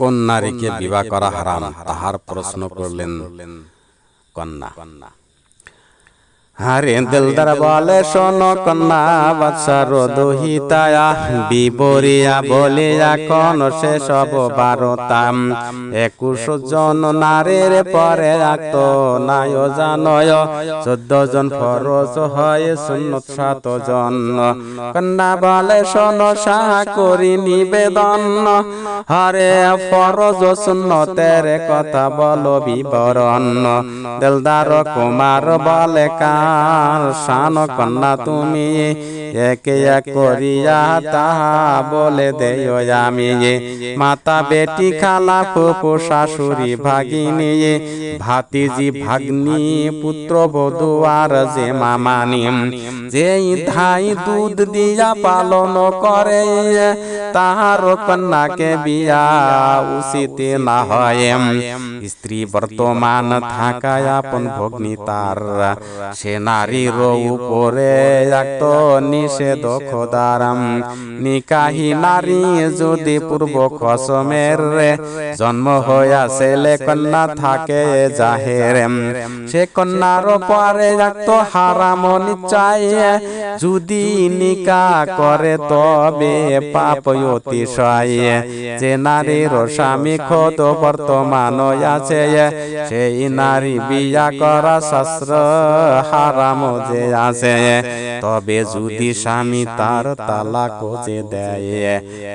কোন নারীকে বিবাহ করা হারাম? তাহার প্রশ্ন করলেন কন্যা। হারে দিলদার বলে শোনো কন্যা বাদশার দুহিতায়া বিবরিয়া বলিয়া কোন সে সব বারতাম। একুশ জন নারীর পরে আক্ত নায় জানয় চোদ্দ জন ফরজ হয় শূন্য সাত জন। কন্যা বলে শোনো সাহা করি নিবেদন। হরে ফরজ সুন্নতের কথা বলো বিবরণ। দিলদার কুমার বলে কার শান কন্যা তুমি। একে এক করিয়া তাহা বলে দেয় আমি মাতা বেটি খালা ফুপু শাশুড়ি ভাগিনী ভাতিজি ভাগ্নি পুত্র বধূ আর যে মামানি ধাই দুধ দিয়া পালন করে তাহার কন্যাকে বিয়া উচিত না হয়। স্ত্রী বর্তমান থাকায় আপন ভগ্নি তার। সে নারীর উপরে এক নিষেধ খোদারাম নিকাহি নারী যদি পূর্ব খসমের জন্ম হইয়া ছেলে কন্যা থাকে জাহের সে কন্যার পরে এক হারাম নিচাই যদি নিকা করে তবে পাপ অতিশয়। যে নারীর স্বামী খোদ বর্তমান আছে সেই নারী বিয়া করা শাস্ত্র হারাম যে আছে। তবে যদি স্বামী তার তালা কোজে দেয়,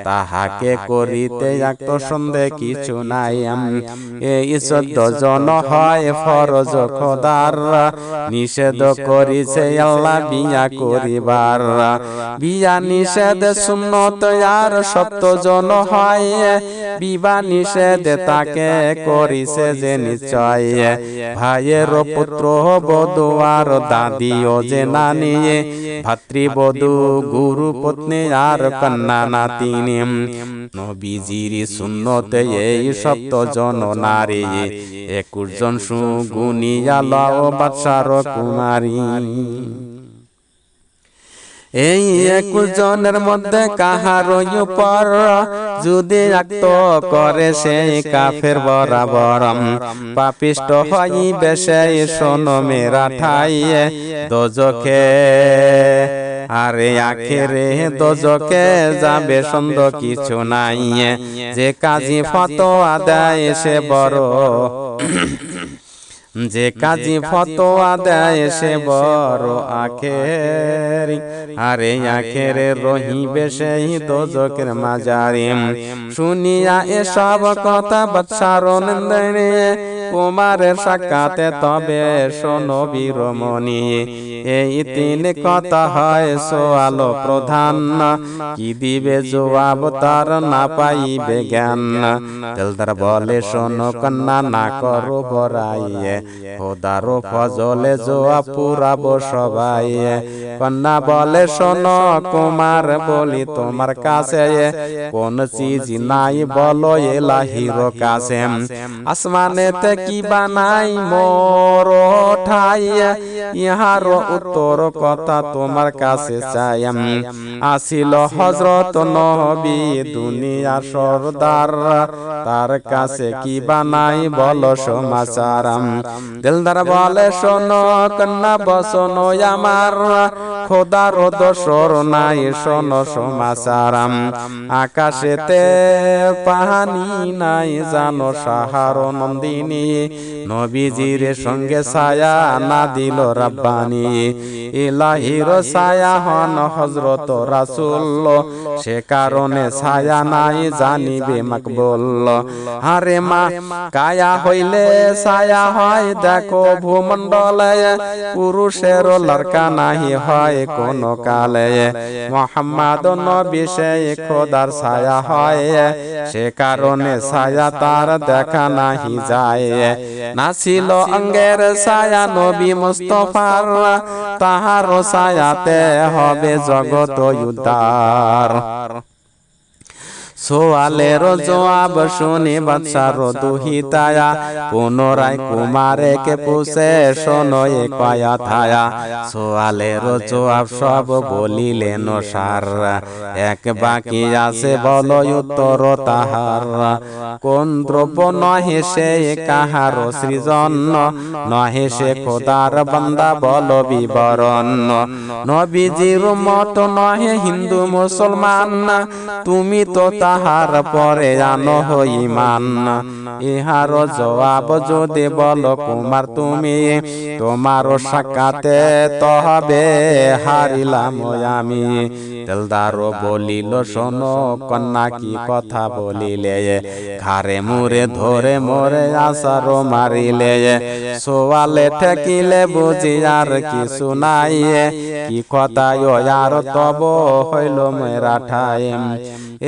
তাহাকে করিতে এক সন্দেহ কিছু নাই। চোদ্দ জন হয় ফরজ খোদার, নিষেধ করিছে আল্লাহ বিয়া করিবার। বিয়া নিষেধ সুন্নত আর সপ্ত জন হয় বিবাহ নিষেধ তাকে করিছে যে নিশ্চয়। ভাইয়ের পুত্র বধুয়ার দাদিও যে নানি ভাতৃবধূ গুরু পত্নী আর কন্যা নাতিনি নবীজির সুন্নত এই সপ্ত জন নারী। একুশ জন সুগুনিয়া লও বাদশার কুমারী। এই একুশ জনের মধ্যে কাহার উপর যদি আক্ত করে সেই কাফের বরাবর পাপিষ্ট হইবে সেই শোনো মেরা ঠাই দোজখে। আরে আখেরে দোজকে যাবে সন্দ কিছু নাই যে কাজী ফতো আদায় সে বড়। যে কাজী ফতোয়া দেয় সে বড় আখের। আরে আখের রহিবে সেই দোজকের মাজারি শুনিয়া এসব কথা নন্দনে কুমারের সাক্ষাতে তবে শোনো বীরমণি, এই তিন কথা হয় সোয়াল প্রধান। কি দিবে জবাব তার না পাইবে জ্ঞান। তেলদার বলে, শোনো কন্যা, না করো বরাইয়ে খোদারো ফজলে জোয়া পুরাবো সবাই কন্যা বলে, শোনো কুমার বলি তোমার কাছে। কোন চিজ নাই বলো এলাহির কাছে আসমানেতে কি বানাই মোর ঠাই ইহার উত্তর কথা তোমার কাছে চাই আসিল হজরত নবী দুনিয়া সরদার, তার কাছে কি বানাই বলো সমাচার দিলদার বলে, শোনো কন্যা, বসনো আমার। খোদার দোসর নাই শোনো সমাচারাম। আকাশেতে পাহানি নাই জানো সাহার নন্দিনী। নবীজির সঙ্গে ছায়া না দিল রাব্বানি। ইলাহির ছায়া হন হজরত রাসুল। সে কারণে ছায়া নাই জানিবে মাকবুল। হারে মা কায়া হইলে ছায়া হয় দেখো ভূমন্ডলে পুরুষের লড়কা নাহি হয়। কোন কালে? মোহাম্মদ খোদার ছায়া হয়। সে কারণে ছায়া তার দেখা নাহি যায়। নাছিল অঙ্গের ছায়া নবী মুস্তফার তাহার ছায়াতে হবে জগত উদ্ধার। সোয়ালের জবাব শুনি বাদশার দুহিতায়া। পুনরায় কুমারে কে পুষে শোনো এ কয়া থায়া সোয়ালের জবাব সব বলিলেন সার এক বাকি আছে বল উত্তর তাহার কোন দ্রব্য নহে সে কাহার সৃজন। নহে সে খোদার বান্দা বল বিবরণ। নবীজির মত নহে হিন্দু মুসলমান। তুমি তো তাহার পরে আনো হইমান ইহার জবাব যদি বল কুমার তুমি তোমার সাকাতে তবে হারিলাম আমি। তেলদার বলিল শোনো কন্যা কি কথা বলিলে? ঘাড়ে মুরে ধরে মরে আসার মারিলে। সোয়ালে ঠেকিলে বুঝি আর কিছু নাই কি কথা আর তব হইল মেরা ঠাইম।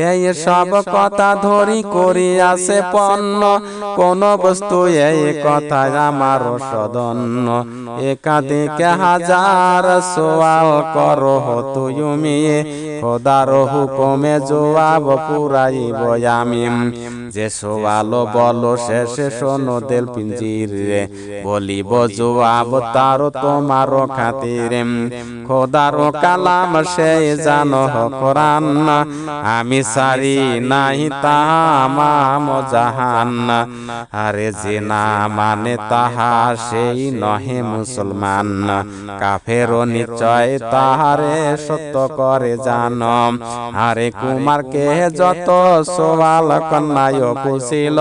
এই সব কথা ধরি করি আসে পণ্য, কোন বস্তু এই কথা আমার সদন্য। একাধিক হাজার সোয়াল করো তুমি। খোদার হুকমে জবাব পুরাইব আমি। যে সোয়াল বলো, শেষে শোনো দেল পিঞ্জির বলিব জবাব তার তোমার খাতির। খোদার কালাম সে জানো কোরআন। আমি সারি নাই তামাম জাহান। আরে যে না মানে তাহা সেই নহে মুসলমান। কাফের নিশ্চয় তাহারে সত্য করে জান আরে কুমারকে যত সোয়াল কন্যায় পুষিল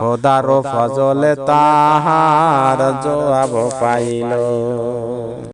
খোদার ফজলে তাহার জবাব পাইল।